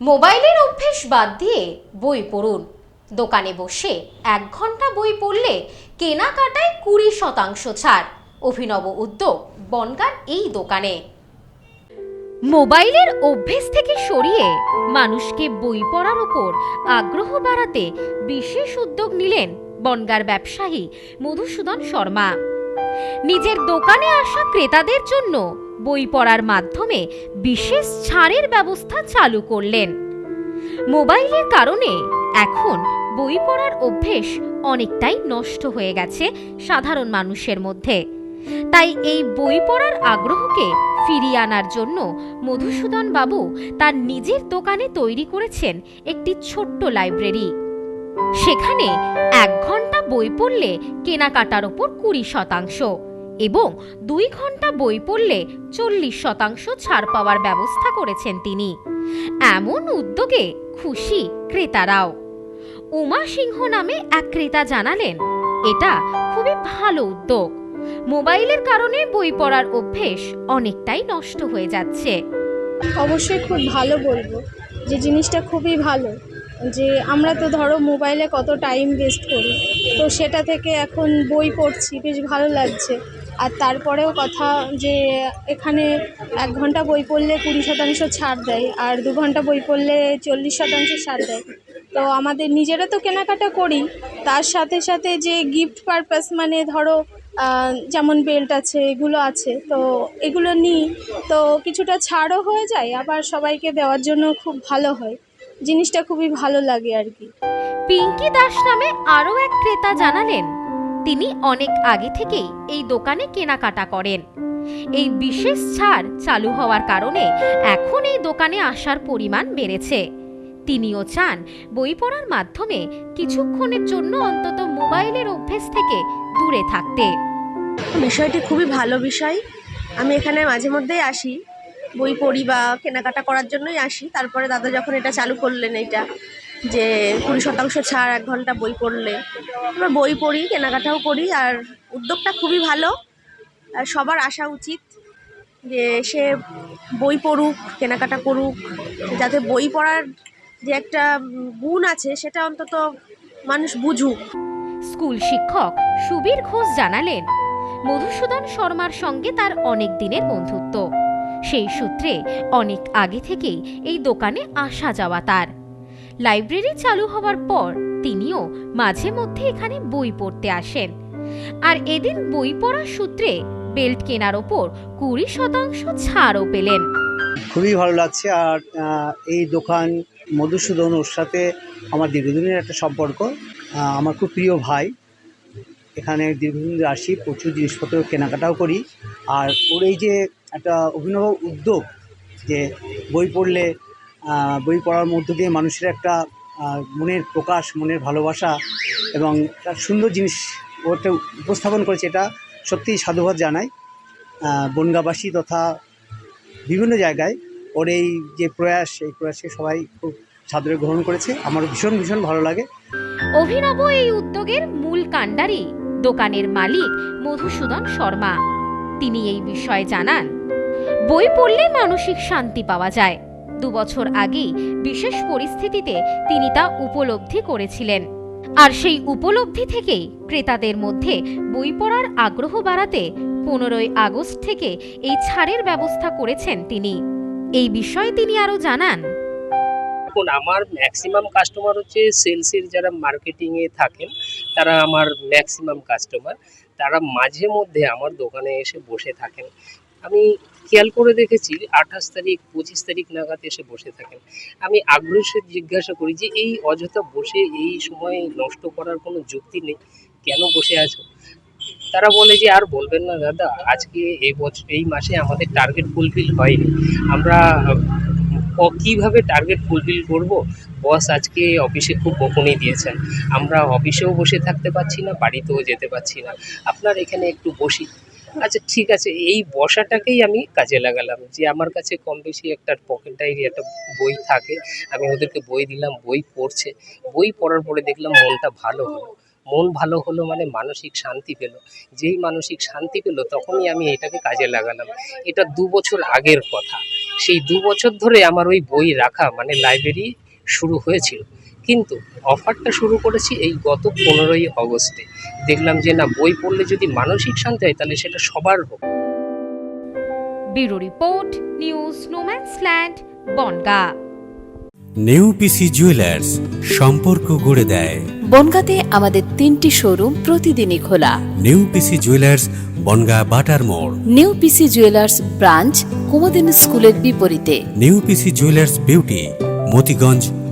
মোবাইলের অভ্যেস বাদ দিয়ে বই পড়ুন। দোকানে বসে এক ঘণ্টা বই পড়লে কেনাকাটায় কুড়ি শতাংশ ছাড়। অভিনব উদ্যোগ বনগার এই দোকানে। মোবাইলের অভ্যেস থেকে সরিয়ে মানুষকে বই পড়ার ওপর আগ্রহ বাড়াতে বিশেষ উদ্যোগ নিলেন বনগার ব্যবসায়ী মধুসূদন শর্মা। নিজের দোকানে আসা ক্রেতাদের জন্য বই পড়ার মাধ্যমে বিশেষ ছাড়ের ব্যবস্থা চালু করলেন। মোবাইলের কারণে এখন বই পড়ার অভ্যেস অনেকটাই নষ্ট হয়ে গেছে সাধারণ মানুষের মধ্যে। তাই এই বই পড়ার আগ্রহকে ফিরিয়ে আনার জন্য মধুসূদন বাবু তার নিজের দোকানে তৈরি করেছেন একটি ছোট্ট লাইব্রেরি। সেখানে এক ঘণ্টা বই পড়লে কেনাকাটার ওপর কুড়ি শতাংশ। এবং দুই ঘণ্টা বই পড়লে চল্লিশ শতাংশ ছাড় পাওয়ার ব্যবস্থা করেছেন তিনি। এমন উদ্যোগে খুশি ক্রেতারাও। উমা সিংহ নামে এক ক্রেতা জানালেন, এটা খুবই ভালো উদ্যোগ। মোবাইলের কারণে বই পড়ার অভ্যেস অনেকটাই নষ্ট হয়ে যাচ্ছে। অবশ্যই খুব ভালো বলব যে জিনিসটা খুবই ভালো। যে আমরা তো ধরো মোবাইলে কত টাইম ওয়েস্ট করি। তো সেটা থেকে এখন বই পড়ছি, বেশ ভালো লাগছে। আর তারপরেও কথা যে এখানে এক ঘণ্টা বই পড়লে কুড়ি শতাংশ ছাড় দেয় আর দু ঘণ্টা বই পড়লে চল্লিশ শতাংশ ছাড় দেয়। তো আমাদের নিজেরা তো কেনাকাটা করি, তার সাথে সাথে যে গিফট পারপাস মানে ধরো যেমন বেল্ট আছে, এগুলো আছে, তো এগুলো নিই। তো কিছুটা ছাড়ও হয়ে যায়, আবার সবাইকে দেওয়ার জন্য খুব ভালো হয়। জিনিসটা খুবই ভালো লাগে আর কি। পিঙ্কি দাস নামে আরও এক ক্রেতা জানালেন তিনি অনেক আগে থেকেই এই দোকানে কেনাকাটা করেন। এই বিশেষ ছাড় চালু হওয়ার কারণে এখন এই দোকানে আসার পরিমাণ বেড়েছে। তিনিও চান বই পড়ার মাধ্যমে কিছুক্ষণের জন্য অন্তত মোবাইলের অভ্যেস থেকে দূরে থাকতে। বিষয়টি খুবই ভালো বিষয়। আমি এখানে মাঝে মধ্যেই আসি। বই পড়ি বা কেনাকাটা করার জন্যই আসি। তারপরে দাদা যখন এটা চালু করলেন এটা যে কুড়ি শতাংশ ছাড়, এক ঘণ্টা বই পড়লে। আমরা বই পড়ি, কেনাকাটাও করি, আর উদ্যোগটা খুবই ভালো। আর সবার আসা উচিত যে সে বই পড়ুক, কেনাকাটা করুক। যাতে বই পড়ার যে একটা গুণ আছে, সেটা অন্তত মানুষ বুঝুক। স্কুল শিক্ষক সুবীর ঘোষ জানালেন, মধুসূদন শর্মার সঙ্গে তার অনেক দিনের বন্ধুত্ব। সেই সূত্রে অনেক আগে থেকেই এই দোকানে আসা যাওয়া তার। লাইব্রেরি চালু হওয়ার পর তিনিও মাঝে মধ্যে এখানে বই পড়তে আসেন। আর এদিন বই পড়ার সূত্রে বেল্ট কেনার ওপর কুড়ি শতাংশ ছাড়ও পেলেন। খুবই ভালো লাগছে আর এই দোকান মধুসূদন ওর সাথে আমার দীর্ঘদিনের একটা সম্পর্ক। আমার খুব প্রিয় ভাই। এখানে দীর্ঘদিন আসি, প্রচুর জিনিসপত্র কেনাকাটাও করি। আর ওর এই যে একটা অভিনব উদ্যোগ যে বই পড়লে বই পড়ার মধ্য দিয়ে মানুষের একটা মনের প্রকাশ, মনের ভালোবাসা এবং একটা সুন্দর জিনিস ও একটা উপস্থাপন করেছে এটা সত্যিই সাধুবাদ জানাই বনগাঁবাসী তথা বিভিন্ন জায়গায় ওর এই যে প্রয়াস, এই প্রয়াসকে সবাই খুব সাদরে গ্রহণ করেছে। আমার ভীষণ ভীষণ ভালো লাগে। অভিনব এই উদ্যোগের মূল কাণ্ডারি, দোকানের মালিক মধুসূদন শর্মা। তিনি এই বিষয়ে জানান, বই পড়লে মানসিক শান্তি পাওয়া যায়। দুবছর আগেই বিশেষ পরিস্থিতিতে তিনি তা উপলব্ধি করেছিলেন। আর সেই উপলব্ধি থেকেই ক্রেতাদের মধ্যে বই পড়ার আগ্রহ বাড়াতে পনেরোই আগস্ট থেকে এই ছাড়ের ব্যবস্থা করেছেন তিনি। এই বিষয়ে তিনি আরও জানান। দেখুন, আমার ম্যাক্সিমাম কাস্টমার হচ্ছে সেলসের যারা মার্কেটিংয়ে থাকেন, তারা আমার ম্যাক্সিমাম কাস্টমার তারা মাঝে মধ্যে আমার দোকানে এসে বসে থাকেন। আমি খেয়াল করে দেখেছি, আঠাশ তারিখ, পঁচিশ তারিখ নাগাদ এসে বসে থাকেন। আমি আগ্রহের জিজ্ঞাসা করি যে, এই অযথা বসে এই সময় নষ্ট করার কোনো যুক্তি নেই? কেন বসে আছো? তারা বলে যে, আর বলবেন না দাদা, আজকে এই বছর, এই মাসে আমাদের টার্গেট ফুলফিল হয়নি। আমরা কীভাবে টার্গেট ফুলফিল করব? বস আজকে অফিসে খুব বকুনি দিয়েছেন। আমরা অফিসেও বসে থাকতে পারছি না, বাড়িতেও যেতে পারছি না। আপনার এখানে একটু বসি। আচ্ছা ঠিক আছে। এই বসাটাকেই আমি কাজে লাগালাম যে আমার কাছে কম বেশি একটা পকেট ডায়েরি একটা বই থাকে। আমি ওদেরকে বই দিলাম, বই পড়ছে। বই পড়ার পরে দেখলাম মনটা ভালো হলো। মন ভালো হলো মানে মানসিক শান্তি পেল। যেই মানসিক শান্তি পেল তখনই আমি এটাকে কাজে লাগালাম। এটা দু বছর আগের কথা। সেই দু বছর ধরে আমার ওই বই রাখা মানে লাইব্রেরি শুরু হয়েছিল। কিন্তু অফারটা শুরু করেছি এই গত পনেরোই অগস্টে। দেখলাম যে না বই পড়লে যদি মানসিক শান্তি হয় তাহলে সেটা সবার হোক। Bureau report news no man's land Bangaon. New PC jewellers সম্পর্ক গড়ে দেয়। বনগাঁতে আমাদের তিনটি শোরুম প্রতিদিনই খোলা। নেউপিসি জুয়েলার্স বনগা বাটার মোড়। New PC jewellers branch Kumudini স্কুলের বিপরীতে। New PC jewellers beauty Motiganj